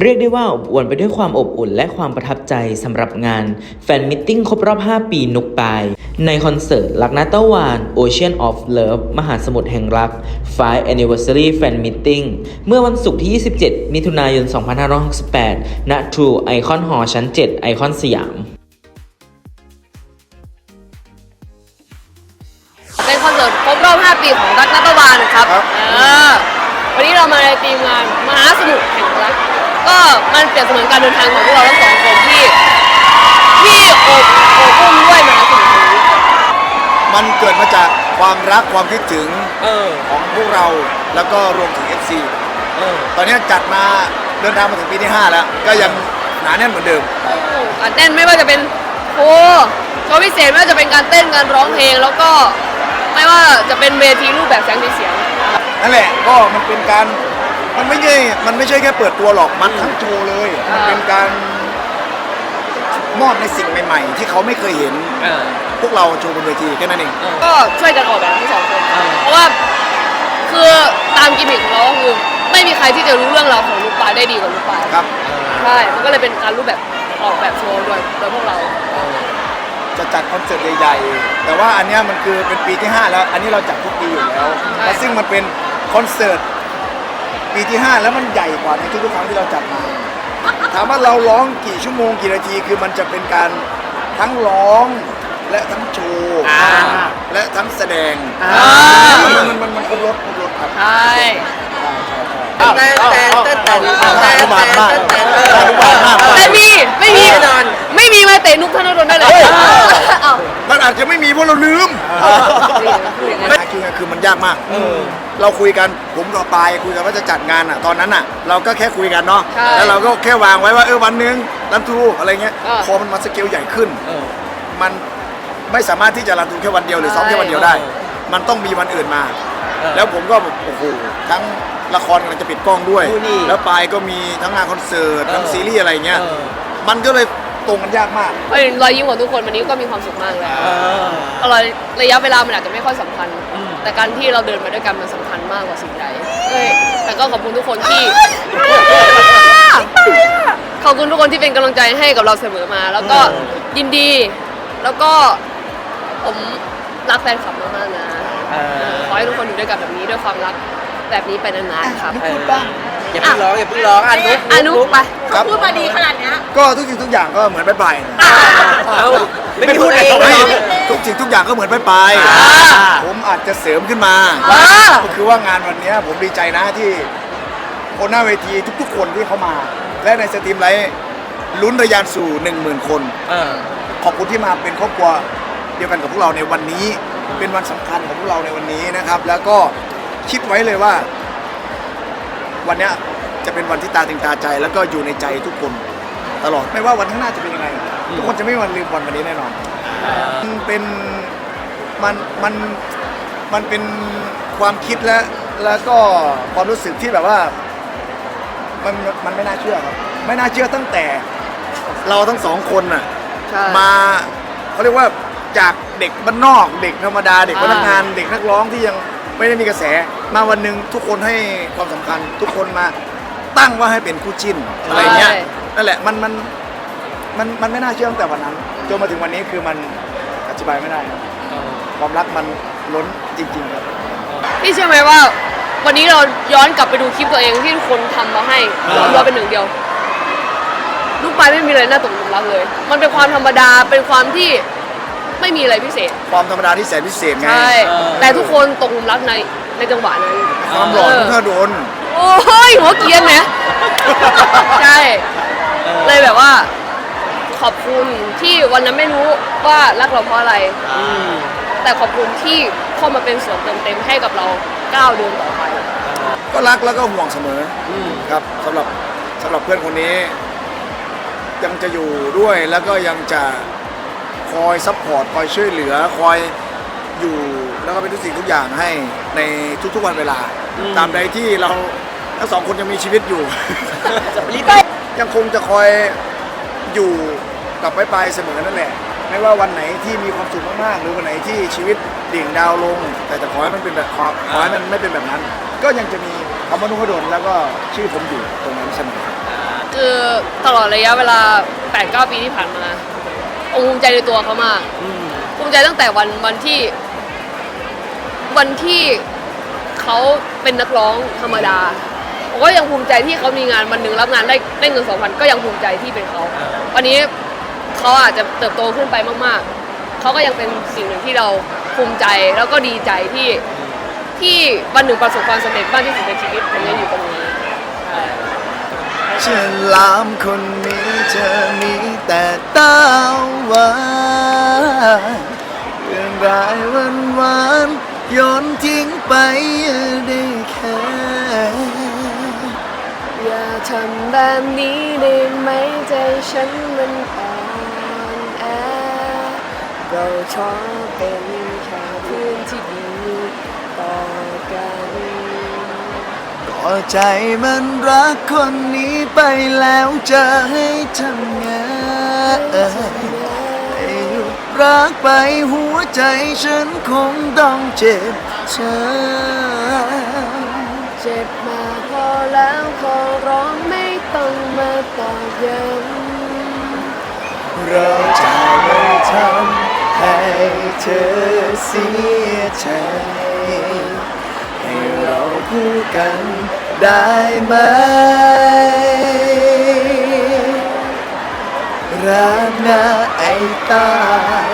เรียกได้ว่าอบอวลไปด้วยความอบอุ่นและความประทับใจสำหรับงานแฟนมิทติ้งครบรอบ 5 ปีนุกปาย ในคอนเสิร์ตรักนาตะวาน Ocean of Love มหาสมุทรแห่งรัก 5 Anniversary Fan Meeting เมื่อวันศุกร์ที่ 27 มิถุนายน 2568 ณ True Icon Hall ชั้น 7 ไอคอนสยามเป็นคอนเสิร์ตครบรอบ 5 ปีของรักนัตวานครับครับเออ วันนี้เรามาในทีมงานมหาสมุทรแห่งรักก็มันเปรียบเสมือนการเดินทางของพวกเราทั้งสองคนที่ที่โอบโอบอุ้มด้วยมหาสมุทรแห่งนี้มันเกิดมาจากความรักความคิดถึงเออ ของพวกเราแล้วก็รวมถึง FC เออตอนนี้จัดมาเดินทางมาถึงปีที่ 5 แล้ว ก็ยังหนาแน่นเหมือนเดิมการเต้นไม่ว่าจะเป็นโอ้โชว์พิเศษไม่ว่าจะเป็นการเต้นการร้องเพลง แล้วก็ไม่ว่าจะเป็นเวทีรูปแบบแสงสีเสียง นั่นแหละก็มันเป็นการมันไม่ใช่มันไม่ใช่แค่เปิดตัวหรอกมันทั้งโชว์เลยอ่ามัมันเป็นการมอบในสิ่งใหม่ ๆ ที่เขาไม่เคยเห็น เออ พวกเราโชว์บนเวทีแค่นั้นเองก็ช่วยกันออกแบบทั้งสองคนอ่า เพราะว่าคือตามกิมมิคของเราก็คือไม่มีใครที่จะรู้เรื่องราวของลูกปลายได้ดีกว่าลูกปลายครับ ใช่มันก็เลยเป็นการรูปแบบออกแบบโชว์โดยโดยพวกเรา จะจัดคอนเสิร์ตใหญ่ๆ แต่ว่าอันเนี้ยมันคือเป็นปีที่ 5 แล้ว อันนี้เราจัดทุกปีอยู่แล้วใช่ และซึ่งมันเป็น คอนเสิร์ตปีที่ 5 แล้วมันใหญ่กว่าในทุกๆครั้งที่เราจัดมา ถามว่าเราร้องกี่ชั่วโมงกี่นาทีคือมันจะเป็นการทั้งร้องและทั้งโชว์อ่าและทั้งแสดงอ่า มันมันมันมันครบรถครบรถครับ ใช่แต่แต่ แต่แต่แต่แต่แต่แต่มีไม่มีไม่มีมาเตะนุกธนดลได้เลยเอ้ามันอาจจะไม่มีเพราะเราลืมพูดอย่างนั้นคือคือมันยากมากเราคุยกันผมกับปายคุยกันว่าจะจัดงานอะตอนนั้นอะ เราก็แค่คุยกันเนาะใช่แล้วเราก็แค่วางไว้ว่าเออวันหนึงรันทรูอะไรเงี้ยอ่าพอมันมาสเกลใหญ่ขึ้นเออมันไม่สามารถที่จะรันทรูแค่วันเดียวหรือซ้อมแค่วันเดียวได้ใช่มันต้องมีวันอื่นมาเออแล้วผมก็แบบโอ้โหทั้ง ละครกำลังจะปิดกล้องด้วยอู้นี่แล้วปายก็มีทั้งงานคอนเสิร์ตเออทั้งซีรีส์อะไรเงี้ยเออ มันก็เลยตรงกันยากมากเพราะฉะนั้นรอยยิ้มของทุกคนวันนี้ก็มีความสุขมากแล้วเอออะไรระยะเวลามันอาจจะไม่ค่อยสำคัญ อืม แต่การที่เราเดินมาด้วยกันมันสำคัญมากกว่าสิ่งใดเอ้ยแต่ก็ขอบคุณทุกคนที่ขอบคุณทุกคนที่เป็นกำลังใจให้กับเราเสมอมา แล้วก็ยินดี แล้วก็ผมรักแฟนคลับมากๆนะ เออ ขอให้ทุกคนอยู่ด้วยกันแบบนี้ด้วยความรัก แบบนี้ไปนานๆครับเอออย่าเพิ่งร้องอย่าเพิ่งร้องอะนุ๊กอนุไปครับพูดมาดีขนาดเนี้ยก็ทุกสิ่งทุกอย่างก็เหมือนไปไปเอาไม่มีพูดเองไม่เหรอทุกสิ่งทุกอย่างก็เหมือนไปไปอ่าผมอาจจะเสริมขึ้นมาว้าก็คือว่างานวันเนี้ยผมดีใจนะที่คนหน้าเวทีทุกๆ คนที่เข้ามา และในสตรีมไลท์ลุ้นระยานสู่1 0,000 คนเออขอบคุณที่มาเป็นครอบครัวเดียวกันกับพวกเราในวันนี้ เป็นวันสำคัญของพวกเราในวันนี้นะครับ แล้วก็ คิดไว้เลยว่า วันเนี้ยจะเป็นวันที่ตาถึงตาใจ แล้วก็อยู่ในใจทุกคนตลอดไม่ว่าวันข้างหน้าจะเป็นยังไง ทุกคนจะไม่มีวันลืมวันวันนี้แน่นอนมันเป็นมันมันมันเป็นความคิดและแล้วก็ความรู้สึกที่แบบว่า มันมันไม่น่าเชื่อครับ ไม่น่าเชื่อตั้งแต่ เราทั้งสองคนน่ะใช่มาเขาเรียกว่าจากเด็กบ้านนอก เด็กธรรมดา เด็กอ่าพนักงาน เด็กนักร้องที่ยัง ไม่ได้มีกระแส มาวันหนึ่งทุกคนให้ความสำคัญ ทุกคนมาตั้งว่าให้เป็นคู่จิ้นอะไรเงี้ยนั่นแหละมันมันมันมันไม่น่าเชื่อตั้งแต่วันนั้นจนมาถึงวันนี้คือมันอธิบายไม่ได้ครับความรักมันล้นจริงๆครับ พี่เชื่อไหมว่า วันนี้เราย้อนกลับไปดูคลิปตัวเองที่ทุกคนทำมาให้อ่ารวมเป็นหนึ่งเดียว ลูกปลายไม่มีอะไรน่าตกหลุมรักเลย มันเป็นความธรรมดาเป็นความที่ ไม่มีอะไรพิเศษ ความธรรมดาที่แสนพิเศษไงใช่แต่ทุกคนตกหลุมรักในในจังหวะนั้น ความหล่อทุกท่าโดน โอ้ยหัวเกรียนไหมใช่ เลยแบบว่า ขอบคุณที่วันนั้นไม่รู้ว่ารักเราเพราะอะไร อืมแต่ขอบคุณที่เข้ามาเป็นส่วนเติมเต็มให้กับเราก้าวเดินต่อไป ก็รักแล้วก็ห่วงเสมออืมครับสำหรับสำหรับเพื่อนคนนี้ ยังจะอยู่ด้วยแล้วก็ยังจะ คอยซัพพอร์ตคอยช่วยเหลือคอยอยู่แล้วก็เป็นทุกสิ่งทุกอย่างให้ในทุกๆวันเวลา อืม ตามใดที่เราทั้งสองคนยังมีชีวิตอยู่ จะรีบยังคงจะคอยอยู่กับไปไปเสมอนั่นแหละ ไม่ว่าวันไหนที่มีความสุขมากๆหรือวันไหนที่ชีวิตดิ่งดาวลง แต่จะขอให้มันเป็นแบบขอขอให้มันไม่เป็นแบบนั้น ก็ยังจะมีคำว่านุ่งขดลแล้วก็ชื่อผมอยู่ตรงนั้นเสมอครับคือตลอดระยะเวลา 8-9 ปีที่ผ่านมาอง ภูมิใจในตัวเขามากภูมิใจตั้งแต่วันวันที่ วันที่เขาเป็นนักร้องธรรมดาผมก็ยังภูมิใจที่เขามีงานวันหนึ่งรับงานได้ได้เงินสองพันก็ยังภูมิใจที่เป็นเขาวันนี้เขาอาจจะเติบโตขึ้นไปมาก ๆเขาก็ยังเป็นสิ่งหนึ่งที่เราภูมิใจแล้วก็ดีใจที่ที่วันหนึ่งประสบความสำเร็จมากที่สุดในชีวิตผมยังอยู่ตรงนี้ใช่ ฉลามคนนี้จะมีแต่ตาหวานเรื่องรายวันวานโยนทิ้งไปได้แค่อย่าทำแบบนี้ได้ไหมใจฉันมันอ่อนแอเราชอบเป็นแค่เพื่อนที่ดีต่อกัน ก็ใจมันรักคนนี้ไปแล้วจะให้ทำไงให้หยุดรักไปหัวใจฉันคงต้องเจ็บช้ำเจ็บมาพอแล้วขอร้องไม่ต้องมาตอกย้เราจะไม่ทำให้เธอเสียใจ คู่กันได้ไหม รักนะไอ้ตาย